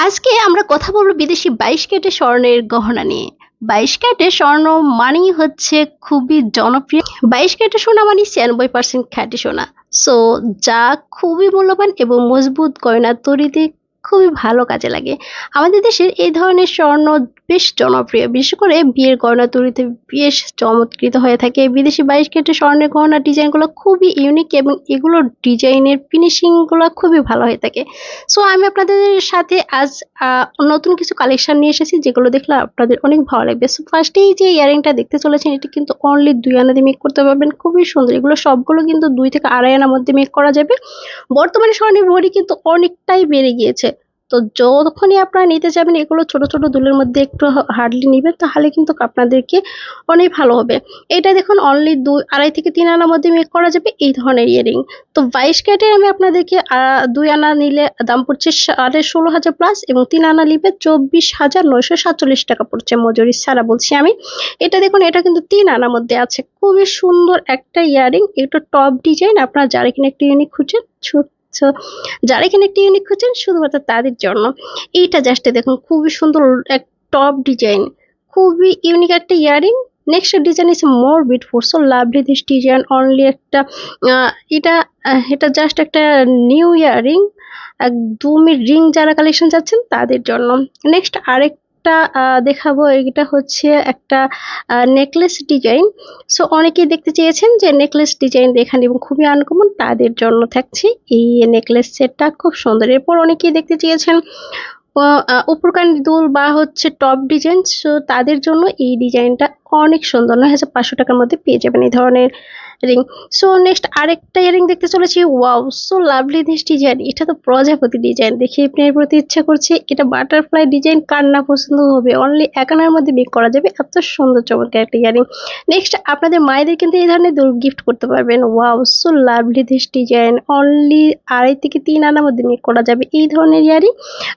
আজকে আমরা কথা বলব বিদেশি বাইশ কেটে স্বর্ণের গহনা নিয়ে। বাইশ কেটে স্বর্ণ মানেই হচ্ছে খুবই জনপ্রিয়। বাইশ কেটে সোনা মানে ছিয়ানব্বই পার্সেন্ট খ্যাটি সোনা। সো যা খুবই মূল্যবান এবং মজবুত গয়না তৈরিতে খুবই ভালো কাজে লাগে। আমাদের দেশের এই ধরনের স্বর্ণ বেশ জনপ্রিয়, বিশেষ করে বিয়ের গয়না তৈরিতে বেশ চমৎকৃত হয়ে থাকে। বিদেশি বাইশ ক্যারেটের স্বর্ণের গহনা ডিজাইনগুলো খুবই ইউনিক এবং এগুলোর ডিজাইনের ফিনিশিংগুলো খুবই ভালো হয়ে থাকে। সো আমি আপনাদের সাথে আজ নতুন কিছু কালেকশন নিয়ে এসেছি যেগুলো দেখলে আপনাদের অনেক ভালো লাগবে। সো ফার্স্টেই যে ইয়ারিংটা দেখতে চলেছেন, এটি কিন্তু অনলি দুই আনা দিয়ে মেক করতে পারবেন। খুবই সুন্দর। এগুলো সবগুলো কিন্তু দুই থেকে আড়াই আনার মধ্যে মেক করা যাবে। বর্তমানে স্বর্ণের ভরি কিন্তু অনেকটাই বেড়ে গিয়েছে। তো যখনই আপনারা নিতে যাবেন, এগুলো ছোট ছোট দুলের মধ্যে একটু হার্ডলি নেবেন, তাহলে কিন্তু আপনাদেরকে অনেক ভালো হবে। এটা দেখুন অনলি দুই আড়াই থেকে তিন আনার মধ্যে মেক করা যাবে এই ধরনের ইয়ারিং তো বাইশ ক্যারেটের আমি আপনাদেরকে দুই আনা নিলে দাম পড়ছে সাড়ে ষোলো হাজার প্লাস এবং তিন আনা নিবে চব্বিশ হাজার নয়শো সাতচল্লিশ টাকা পড়ছে মজুরি ছাড়া বলছি আমি। এটা দেখুন, এটা কিন্তু তিন আনার মধ্যে আছে। খুবই সুন্দর একটা ইয়ারিং এটা টপ ডিজাইন আপনারা যারা এখানে একটা ইউনিক খুঁজছেন ছু- যারা এখানে একটা ইউনিক খুঁজছেন শুধুমাত্র তাদের জন্য। এইটা জাস্ট দেখুন, খুবই সুন্দর এক টপ ডিজাইন খুবই ইউনিক একটা earring. Next design is more beautiful so lovely this design only একটা এটা এটা জাস্ট একটা নিউ ইয়ারিং। একদমই রিং যারা কালেকশন যাচ্ছেন তাদের জন্য। নেক্সট আরেকটা আহ, দেখাবো। এটা হচ্ছে একটা নেকলেস ডিজাইন সো অনেকেই দেখতে চেয়েছেন যে নেকলেস ডিজাইন দেখান এবং খুবই আনকমন তাদের জন্য থাকছে এই নেকলেস সেটটা খুব সুন্দর। এরপর অনেকেই দেখতে চেয়েছেন উপরকান্ড দুল বা হচ্ছে টপ ডিজাইন সো তাদের জন্য এই ডিজাইনটা অনেক সুন্দর। নয় হাজার পাঁচশো টাকার মধ্যে পেয়ে যাবেন এই ধরনের রিং সো নেক্সট আরেকটা ইয়ারিং দেখতে চলেছি। Wow so lovely this design এটা তো প্রজাপতি ডিজাইন দেখে আপনার প্রতি ইচ্ছা করছে। এটা বাটারফ্লাই ডিজাইন কার না পছন্দ হবে? অনলি একানার মধ্যে মেক করা যাবে। এত সুন্দর, চমৎকার একটা ইয়ারিং নেক্সট আপনাদের মায়েদের কিন্তু এই ধরনের দুল গিফট করতে পারবেন। Wow so lovely this design only আড়াই থেকে তিন আনার মধ্যে মেক করা যাবে এই ধরনের ইয়ারিং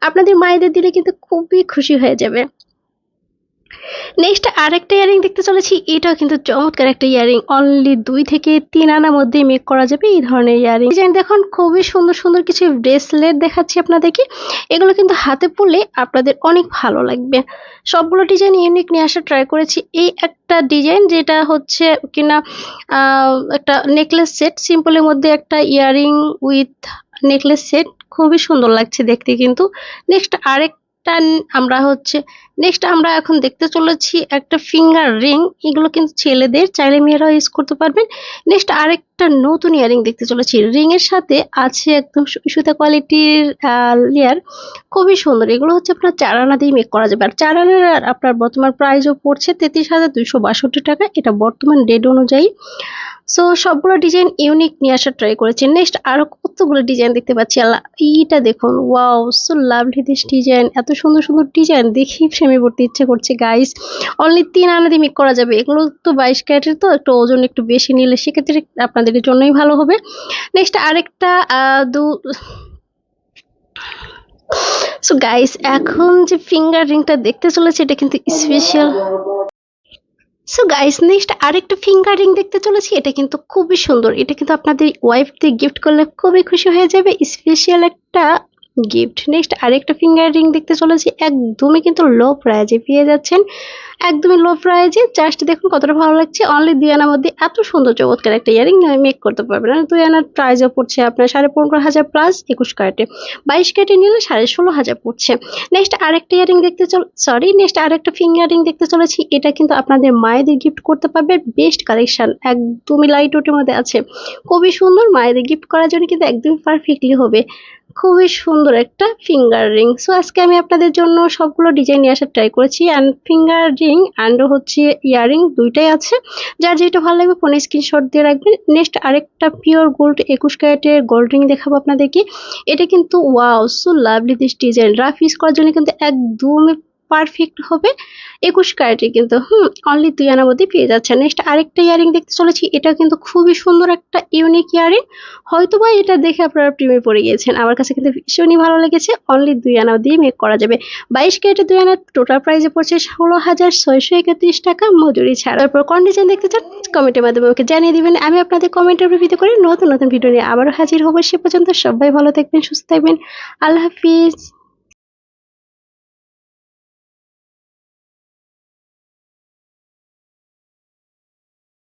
আপনাদের মায়েদের দিলে কিন্তু খুবই খুশি হয়ে যাবে। নেক্সট আরেকটা ইয়ারিং দেখতে চলেছি। এটাও কিন্তু চমৎকার একটা ইয়ারিং অনলি দুই থেকে তিন আনার মধ্যে মেক করা যাবে এই ধরনের ইয়ারিং ডিজাইন দেখুন, খুবই সুন্দর সুন্দর কিছু ব্রেসলেট দেখাচ্ছি আপনাদেরকে। এগুলো কিন্তু হাতে পরলে আপনাদের অনেক ভালো লাগবে। সবগুলো ডিজাইন ইউনিক নিয়ে আসা ট্রাই করেছি। এই একটা ডিজাইন যেটা হচ্ছে কিনা একটা নেকলেস সেট সিম্পলের মধ্যে একটা ইয়ারিং উইথ নেকলেস সেট খুবই সুন্দর লাগছে দেখতে কিন্তু। নেক্সট আরেকটা ন- আমরা হচ্ছে নেক্সট আমরা এখন দেখতে চলেছি একটা ফিঙ্গার রিং এগুলো কিন্তু ছেলেদের, চাইলে মেয়েরাও ইউজ করতে পারবেন। নেক্সট আরেকটা নতুন ইয়ারিং দেখতে চলেছি। রিং এর সাথে আছে একদম সুতা কোয়ালিটির লেয়ার খুবই সুন্দর। এগুলো হচ্ছে আপনার চার আনা দিয়ে মেক করা যাবে। আর চার আনার আপনার বর্তমান প্রাইসও পড়ছে তেত্রিশ হাজার দুইশো বাষট্টি টাকা। এটা বর্তমান ডেট অনুযায়ী। সো সবগুলো ডিজাইন ইউনিক নিয়ে আসার ট্রাই করেছি। নেক্সট আরও কতগুলো ডিজাইন দেখতে পাচ্ছি আল্লাহ। এইটা দেখুন wow so lovely this design এত সুন্দর সুন্দর ডিজাইন দেখি ফ্রেমে পড়তে ইচ্ছে করছে গাইস অনলি তিন আনা দিয়ে মেক করা যাবে। এগুলো তো বাইশ ক্যারেটের তো, একটু ওজন একটু বেশি নিলে সেক্ষেত্রে আপনাদের জন্যই ভালো হবে। নেক্সট আরেকটা দু সো গাইস এখন যে ফিঙ্গার রিংটা দেখতে চলেছে, এটা কিন্তু স্পেশাল সো গাইস নেক্সট আরেকটা ফিঙ্গার রিং দেখতে চলেছি, এটা কিন্তু খুবই সুন্দর। এটা কিন্তু আপনাদের ওয়াইফকে গিফট করলে খুবই খুশি হয়ে যাবে। স্পেশাল একটা গিফট নেক্সট আরেকটা ফিঙ্গার রিং দেখতে চলেছি, একদমই কিন্তু লো প্রাইজে পেয়ে যাচ্ছেন। একদমই লো প্রাইজে জাস্ট দেখুন কতটা ভালো লাগছে। অনলি দুই আনার মধ্যে এত সুন্দর চমৎকার একটা ইয়ারিং মেক করতে পারবেন আর দুই আনার প্রাইজও পড়ছে আপনার সাড়ে পনেরো হাজার প্লাস একুশ ক্যারেটে বাইশ ক্যারেটে নিলে সাড়ে ষোলো হাজার পড়ছে। নেক্সট আরেকটা ইয়ারিং দেখতে চল সরি নেক্সট আরেকটা ফিঙ্গার দেখতে চলেছি। এটা কিন্তু আপনাদের মায়েদের গিফট করতে পারবে। বেস্ট কালেকশন একদমই লাইট ওটের মধ্যে আছে। খুবই সুন্দর, মায়েদের গিফট করার জন্য কিন্তু একদমই পারফেক্টলি হবে। খুবই সুন্দর একটা ফিঙ্গার রিং সো আজকে আমি আপনাদের জন্য সবগুলো ডিজাইন নিয়ে আসার ট্রাই করেছি। অ্যান্ড ফিঙ্গার রিং অ্যান্ড হচ্ছে ইয়াররিং দুইটাই আছে। যার যেটা ভালো লাগবে ফোনে স্ক্রিনশট দিয়ে রাখবেন। নেক্সট আরেকটা পিওর গোল্ড একুশ ক্যারেটের গোল্ড রিং দেখাবো আপনাদেরকে। এটা কিন্তু wow so lovely this design rough use করার জন্য কিন্তু একদমই পারফেক্ট হবে। একুশ ক্যারেটে কিন্তু, হুম অনলি দুই আনার মধ্যে পেয়ে যাচ্ছে নেক্সট আরেকটা ইয়ারিং দেখতে চলেছি। এটা কিন্তু খুবই সুন্দর একটা ইউনিক ইয়ারিং। হয়তো বা এটা দেখে আপনারা প্রেমে পড়ে গিয়েছেন। আমার কাছে কিন্তু ভীষণই ভালো লেগেছে। অনলি দুই আনা দিয়ে মেক করা যাবে। বাইশ ক্যারেটে দুই আনা টোটাল প্রাইসে পড়ছে ষোলো হাজার ছয়শো একত্রিশ টাকা মজুরি ছাড়া। তারপর কন্ডিশন দেখতে চান কমেন্টের মাধ্যমে ওকে জানিয়ে দিবেন। আমি আপনাদের কমেন্টের ভিত্তি করে নতুন নতুন ভিডিও নিয়ে আবারও হাজির হব। সে পর্যন্ত সবাই ভালো থাকবেন, সুস্থ থাকবেন। আল্লাহ হাফিজ।